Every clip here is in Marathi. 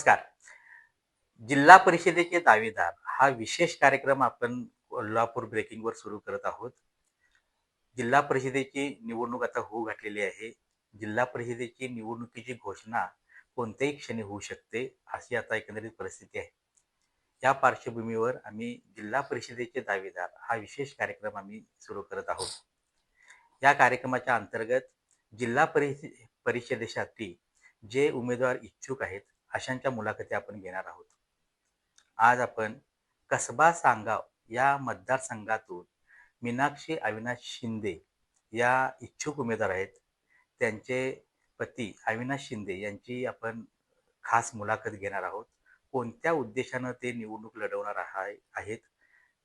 नमस्कार. जिल्हा परिषदेचे दावेदार हा विशेष कार्यक्रम आपण कोल्हापूर ब्रेकिंगवर सुरू करत आहोत. जिल्हा परिषदेची निवडणूक आता होऊ घातलेली आहे. जिल्हा परिषदेची निवडणुकीची घोषणा कोणत्याही क्षणी होऊ शकते अशी आता एकंदरीत परिस्थिती आहे. या पार्श्वभूमीवर आम्ही जिल्हा परिषदेचे दावेदार हा विशेष कार्यक्रम आम्ही सुरू करत आहोत. या कार्यक्रमाच्या अंतर्गत जिल्हा परिष परिषदेसाठी जे उमेदवार इच्छुक आहेत अशांच्या मुलाखती आपण घेणार आहोत. आज आपण कसबा सांगाव या मतदारसंघातून मीनाक्षी अविनाश शिंदे या इच्छुक उमेदवार आहेत. त्यांचे पती अविनाश शिंदे यांची आपण खास मुलाखत घेणार आहोत. कोणत्या उद्देशानं ते निवडणूक लढवणार आहे आहेत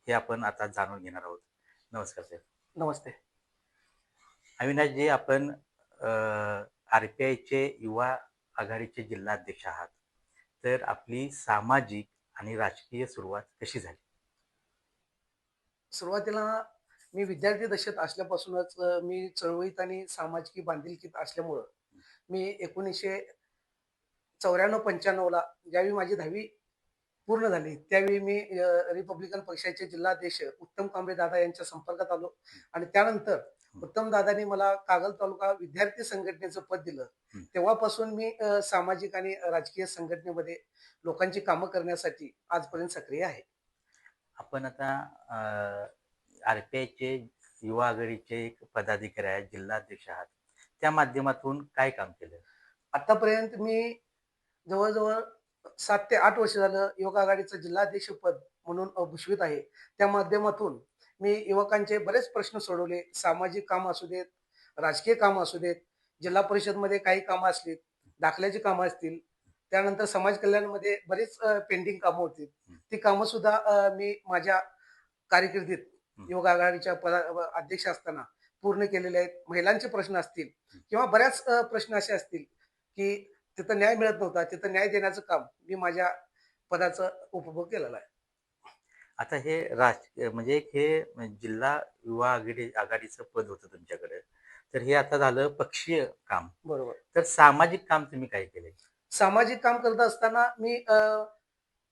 हे आपण आता जाणून घेणार आहोत. नमस्कार सर. नमस्ते. अविनाशजी आपण आर पी आयचे युवा आघाडीचे जिल्हाध्यक्ष आहात. तर आपली सामाजिक आणि राजकीय सुरुवात कशी झाली? सुरुवातीला मी विद्यार्थी दशेत असल्यापासूनच मी चळवळीत आणि सामाजिक बांधिलकीत असल्यामुळं मी एकोणीसशे चौऱ्याण्णव पंच्याण्णवला ज्यावेळी माझी दहावी पूर्ण झाली त्यावेळी मी रिपब्लिकन पक्षाचे जिल्हाध्यक्ष उत्तम कांबळे दादा यांच्या संपर्कात आलो आणि त्यानंतर उत्तम दादांनी मला कागल तालुका विद्यार्थी संघटनेचं पद दिलं. तेव्हापासून मी सामाजिक आणि राजकीय संघटनेमध्ये लोकांची कामं करण्यासाठी आजपर्यंत सक्रिय आहे. आपण आता आर पी आयचे युवा आघाडीचे एक पदाधिकारी आहेत जिल्हाध्यक्ष आहात. त्या माध्यमातून काय काम केलं? आतापर्यंत मी जवळजवळ सात ते आठ वर्ष झालं युवक आघाडीचं जिल्हाध्यक्ष पद म्हणून भूषवित आहे. त्या माध्यमातून मी युवकांचे बरेच प्रश्न सोडवले. सामाजिक काम असू देत राजकीय काम असू देत जिल्हा परिषदमध्ये काही कामं असलीत दाखल्याची कामं असतील त्यानंतर समाज कल्याणमध्ये बरेच पेंडिंग कामं होती ती कामं सुद्धा मी माझ्या कारकिर्दीत. युवक आघाडीच्या पदा अध्यक्ष असताना पूर्ण केलेले आहेत. महिलांचे प्रश्न असतील किंवा बऱ्याच प्रश्न असे असतील की तिथं न्याय मिळत नव्हता तिथं न्याय देण्याचं काम मी माझ्या पदाचा उपभोग केलेला आहे. आता हे राज म्हणजे एक हे जिल्हा युवा आघाडी आघाडीचं पद होतं तुमच्याकडे. तर हे आता झालं पक्षीय काम. बरोबर. तर सामाजिक काम तुम्ही काय केले सामाजिक काम करत असताना मी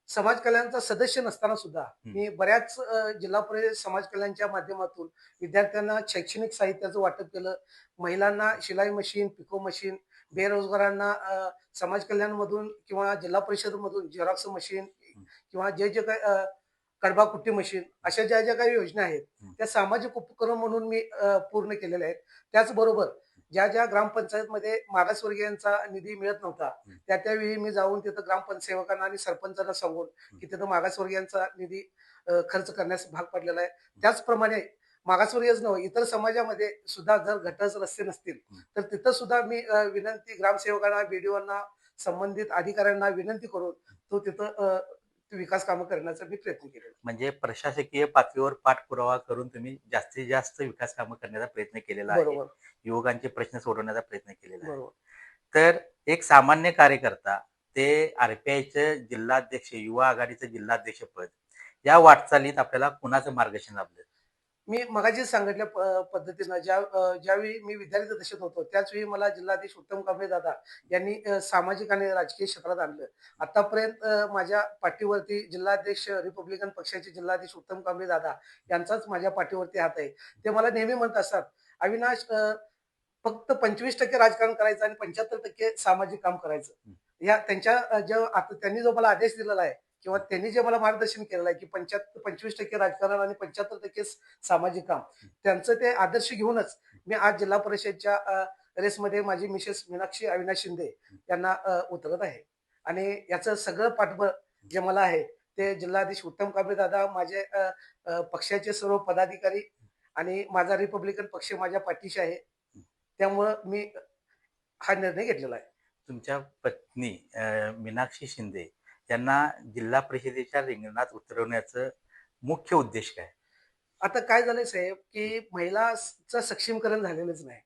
समाज कल्याणचा सदस्य नसताना सुद्धा मी बऱ्याच जिल्हा परिषद समाज कल्याणच्या माध्यमातून विद्यार्थ्यांना शैक्षणिक साहित्याचं वाटप केलं. महिलांना शिलाई मशीन पिको मशीन बेरोजगारांना समाज कल्याणमधून किंवा जिल्हा परिषदमधून झेरॉक्स मशीन किंवा जे जे काही कडबा कुट्टी मशीन अशा ज्या ज्या काही योजना आहेत. त्या सामाजिक उपक्रम म्हणून मी पूर्ण केलेल्या आहेत त्याचबरोबर ज्या ज्या ग्रामपंचायतमध्ये मागासवर्गीयांचा निधी मिळत नव्हता. त्या त्यावेळी मी जाऊन तिथं ग्रामपंचसेवकांना आणि सरपंचांना सांगून की तिथं मागासवर्गीयांचा निधी खर्च करण्यास भाग पडलेला आहे त्याचप्रमाणे मागासवर्गीयच नव्हे इतर समाजामध्ये सुद्धा जर गटरच रस्ते नसतील. तर तिथं सुद्धा मी विनंती ग्रामसेवकांना बीडीओना संबंधित अधिकाऱ्यांना विनंती करून तो तिथं विकास कामं करण्याचा मी प्रयत्न केलेला. म्हणजे प्रशासकीय पातळीवर पाठपुरावा करून तुम्ही जास्तीत जास्त विकास कामं करण्याचा प्रयत्न केलेला आहे. बरोबर. युवकांचे प्रश्न सोडवण्याचा प्रयत्न केलेला आहे. बरोबर. तर एक सामान्य कार्यकर्ता ते आरपीआयचं जिल्हाध्यक्ष युवा आघाडीचं जिल्हाध्यक्ष पद या वाटचालीत आपल्याला कुणाचं मार्गदर्शन लाभलं? मी मगाशी सांगितल्या प- पद्धतीनं ज्या ज्यावेळी मी विद्यार्थी दशेत होतो त्याचवेळी मला जिल्हाधीश उत्तम कांबळे दादा यांनी सामाजिक आणि राजकीय क्षेत्रात आणलं. आतापर्यंत माझ्या पाठीवरती जिल्हाध्यक्ष रिपब्लिकन पक्षाचे जिल्हाधीश उत्तम कांबळे दादा यांचाच माझ्या पाठीवरती हात आहे. ते मला नेहमी म्हणत असतात अविनाश फक्त पंचवीस टक्के राजकारण करायचं आणि पंच्याहत्तर टक्के सामाजिक काम करायचं. या त्यांच्या जो आता त्यांनी जो मला आदेश दिलेला आहे किंवा त्यांनी जे मला मार्गदर्शन केलेलं आहे की पंच्याहत्तर पंचवीस टक्के राजकारण आणि पंच्याहत्तर टक्के सामाजिक काम त्यांचं ते आदर्श घेऊनच मी आज जिल्हा परिषदच्या रेसमध्ये माझी मिसेस मीनाक्षी अविनाश शिंदे यांना उतरत आहे. आणि याचं सगळं पाठबळ जे मला आहे ते जिल्हाधीश उत्तम कांबळे दादा माझे पक्षाचे सर्व पदाधिकारी आणि माझा रिपब्लिकन पक्ष माझ्या पाठीशी आहे. त्यामुळं मी हा निर्णय घेतलेला आहे. तुमच्या पत्नी मीनाक्षी शिंदे यांना जिल्हा परिषदेच्या रिंगणात उतरवण्याचं मुख्य उद्देश काय? आता काय झालंय साहेब की महिलाचं सक्षमीकरण झालेलंच नाही.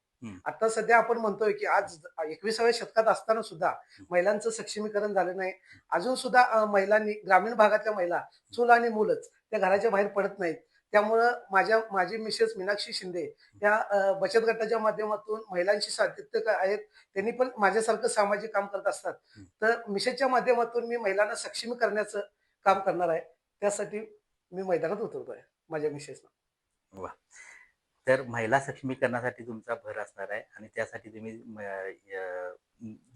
आता सध्या आपण म्हणतोय की आज एकविसाव्या शतकात असताना सुद्धा महिलांचं सक्षमीकरण झालं नाही. अजून सुद्धा महिलांनी ग्रामीण भागातल्या महिला चूल आणि मूलच त्या घराच्या बाहेर पडत नाहीत. त्यामुळं माझ्या माझी मिसेस मीनाक्षी शिंदे या बचत गटाच्या माध्यमातून महिलांशी सातत्य आहेत त्यांनी पण माझ्यासारखं सामाजिक काम करत असतात. तर मिसेसच्या माध्यमातून मी महिलांना सक्षमी करण्याचं काम करणार आहे. त्यासाठी मी मैदानात उतरतोय माझ्या मिसेसला. वा. तर महिला सक्षमीकरणासाठी तुमचा भर असणार आहे आणि त्यासाठी तुम्ही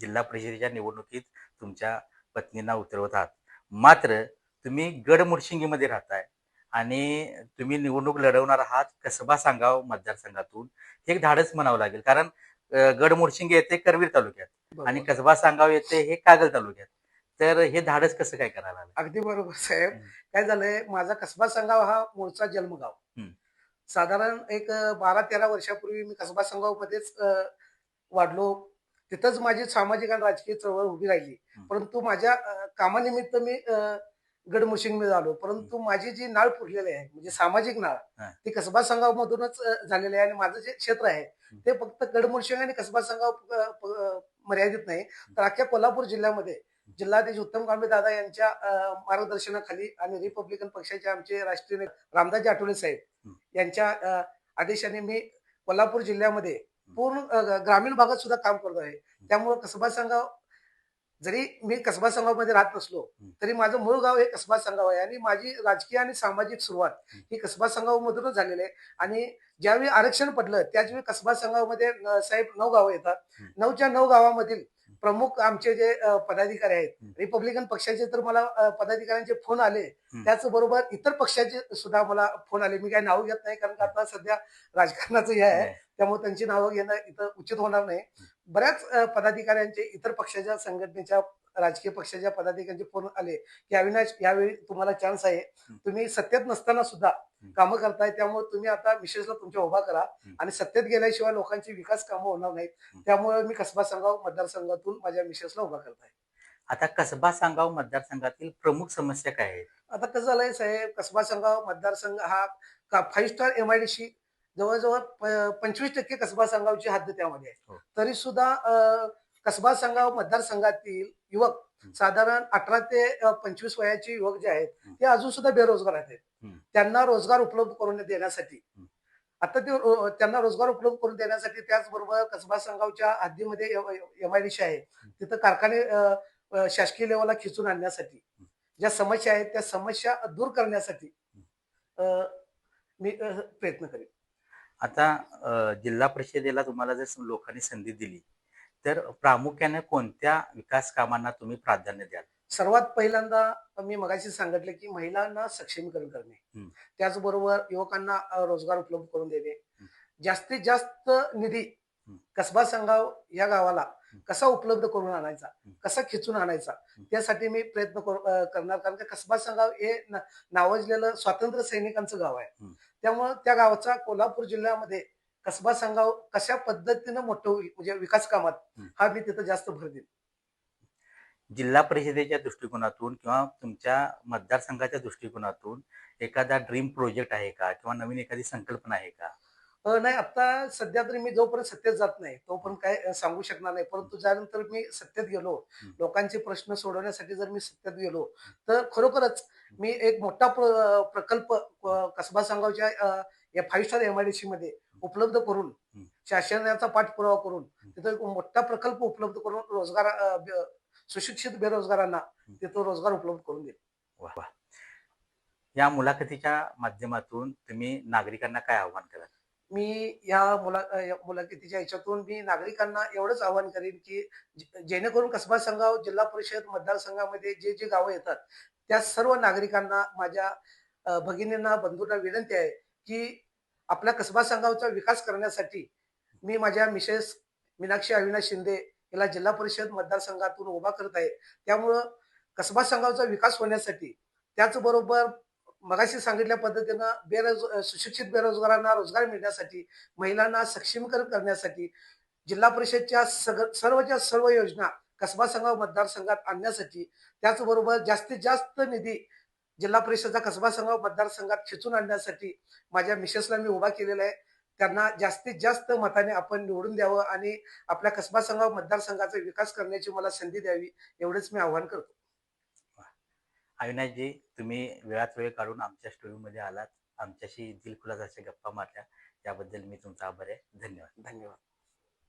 जिल्हा परिषदेच्या निवडणुकीत तुमच्या पत्नींना उतरवत आहात. मात्र तुम्ही गडमुडशिंगीमध्ये राहताय. आणि तुम्ही निवडणूक लढवणार आहात कसबा सांगाव मतदारसंघातून. हे एक धाडस म्हणावं लागेल. कारण गडमुडशिंगी येते करवीर तालुक्यात आणि कसबा सांगाव येते हे कागल तालुक्यात. तर हे धाडस कसं काय करायला अगदी बरोबर साहेब. काय झालंय माझा कसबा संगाव हा मूळचा जन्मगाव. साधारण एक बारा तेरा वर्षापूर्वी मी कसबा संगाव मध्येच वाढलो. तिथंच माझी सामाजिक आणि राजकीय चळवळ उभी राहिली. परंतु माझ्या कामानिमित्त मी गडमुशिंगमध्ये आलो परंतु माझी जी नाळ फुटलेली आहे म्हणजे सामाजिक नाळ. ती कसबा संगाव मधूनच झालेली आहे आणि माझं जे क्षेत्र आहे. ते फक्त गडमुशिंग आणि कसबा अ, मर्यादित नाही. तर अख्ख्या कोल्हापूर जिल्ह्यामध्ये जिल्हाधीश उत्तम कांबळे दादा यांच्या मार्गदर्शनाखाली आणि रिपब्लिकन पक्षाचे आमचे राष्ट्रीय नेते रामदासजी आठवले साहेब. यांच्या आदेशाने मी कोल्हापूर जिल्ह्यामध्ये पूर्ण ग्रामीण भागात सुद्धा काम करतो आहे. त्यामुळे कसबा संगाव जरी मी कसबा संगावमध्ये राहत नसलो. तरी माझं मूळ गाव हे कसबा संगाव आहे. आणि माझी राजकीय आणि सामाजिक सुरुवात हं. कसबा संगाव मधूनच झालेली आहे. आणि ज्यावेळी आरक्षण पडलं त्याचवेळी कसबा संगावमध्ये अ, साहेब नऊ गावं येतात. नऊच्या नऊ गावामधील प्रमुख आमचे जे पदाधिकारी आहेत. रिपब्लिकन पक्षाचे तर मला पदाधिकाऱ्यांचे फोन आले. त्याचबरोबर इतर पक्षाचे सुद्धा मला फोन आले. मी काही नाव घेत नाही कारण आता सध्या राजकारणाचं हे आहे. त्यामुळे त्यांची नावं घेणं इथं उचित होणार नाही. बऱ्याच पदाधिकाऱ्यांचे इतर पक्षाच्या संघटनेच्या राजकीय पक्षाच्या पदाधिकाऱ्यांचे फोन आले की अविनाश यावेळी तुम्हाला चान्स आहे. तुम्ही सत्तेत नसताना सुद्धा. कामं करताय त्यामुळे तुम्ही आता मिसेसला तुमच्या उभा करा. आणि सत्तेत गेल्याशिवाय लोकांची विकास कामं होणार नाहीत. त्यामुळे मी कसबा संघाव मतदारसंघातून माझ्या मिसेसला उभा करताय आता कसबा सांगाव मतदारसंघातील प्रमुख समस्या काय आहेत आता कसं झालंय साहेब कसबा संघाव मतदारसंघ हा फाईव्ह स्टार एमआयडीसी जवळजवळ पंचवीस टक्के कसबा संघावची हद्द त्यामध्ये आहे हो. तरी सुद्धा कसबा संघाव मतदारसंघातील युवक. साधारण अठरा ते पंचवीस वयाचे युवक जे आहेत. ते अजून सुद्धा बेरोजगार आहेत. त्यांना रोजगार उपलब्ध करून देण्यासाठी. आता ते त्यांना रोजगार उपलब्ध करून देण्यासाठी त्याचबरोबर कसबा संघावच्या हद्दीमध्ये एमआयडीसी आहे तिथं कारखाने शासकीय लेवलला खिचून आणण्यासाठी. ज्या समस्या आहेत त्या समस्या दूर करण्यासाठी अ, मी प्रयत्न करेन आता जिल्हा परिषदेला तुम्हाला जर लोकांनी संधी दिली तर प्रामुख्याने कोणत्या विकास कामांना तुम्ही प्राधान्य द्याल सर्वात पहिल्यांदा मी मगाशी सांगितलं की महिलांना सक्षमीकरण करणे. त्याचबरोबर युवकांना रोजगार उपलब्ध करून देणे. जास्तीत जास्त निधी. कसबा संगाव या गावाला. कसा उपलब्ध करून आणायचा. कसा खिचून आणायचा. त्यासाठी मी प्रयत्न करणार कारण का कसबा संगाव हे नावाजलेलं स्वातंत्र्य सैनिकांचं गाव आहे. त्यामुळं त्या गावाचा कोल्हापूर जिल्ह्यामध्ये कसबा संगाव कशा पद्धतीनं मोठं होईल म्हणजे विकास कामात हं. मी तिथं जास्त भर देईन जिल्हा परिषदेच्या दृष्टिकोनातून किंवा तुमच्या मतदारसंघाच्या दृष्टिकोनातून एखादा ड्रीम प्रोजेक्ट आहे का किंवा नवीन एखादी संकल्पना आहे का नाही आता सध्या तरी मी जोपर्यंत सत्तेत जात नाही तोपर्यंत काय अ, सांगू शकणार नाही परंतु ज्यानंतर मी सत्तेत गेलो. लोकांचे प्रश्न सोडवण्यासाठी जर मी सत्तेत गेलो तर खरोखरच मी एक मोठा प्र- प्रकल्प कसबा संघावच्या अ, या फाईव्ह स्टार एमआयडीसी मध्ये उपलब्ध करून. शासनाचा पाठपुरावा करून. तिथं एक मोठा प्रकल्प उपलब्ध करून रोजगार सुशिक्षित बेरोजगारांना. तिथं रोजगार उपलब्ध करून देईल या मुलाखतीच्या माध्यमातून तुम्ही नागरिकांना काय आव्हान कराल मी या मुला या मुलाखतीच्या याच्यातून मी नागरिकांना एवढंच आवाहन करेन की जे- जेणेकरून कसबा संघाव जिल्हा परिषद मतदारसंघामध्ये जे जे गावं येतात त्या सर्व नागरिकांना माझ्या भगिनींना बंधूंना विनंती आहे की आपल्या कसबा संघावचा विकास करण्यासाठी मी माझ्या मिसेस मीनाक्षी अविनाश शिंदे याला जिल्हा परिषद मतदारसंघातून उभा करत आहे. त्यामुळं कसबा संघाचा विकास होण्यासाठी त्याचबरोबर मगाशी सांगितल्या पद्धतीनं बेरोज सुशिक्षित बेरोजगारांना रोजगार मिळण्यासाठी महिलांना सक्षमीकरण करण्यासाठी जिल्हा परिषदच्या सग सर्वच्या सर्व योजना कसबा संघ मतदारसंघात आणण्यासाठी त्याचबरोबर जास्तीत जास्त निधी जिल्हा परिषदचा कसबा संघ मतदारसंघात खेचून आणण्यासाठी माझ्या मिसेसला मी उभा केलेला आहे. त्यांना जास्तीत जास्त मताने आपण निवडून द्यावं आणि आपल्या कसबा संघ मतदारसंघाचा विकास करण्याची मला संधी द्यावी एवढंच मी आवाहन करतो. अविनाशजी तुम्ही वेळात वेळ काढून आमच्या स्टुडिओमध्ये आलात. आमच्याशी दिलखुलास अशा गप्पा मारल्या. याबद्दल मी तुमचा आभार आहे. धन्यवाद. धन्यवाद.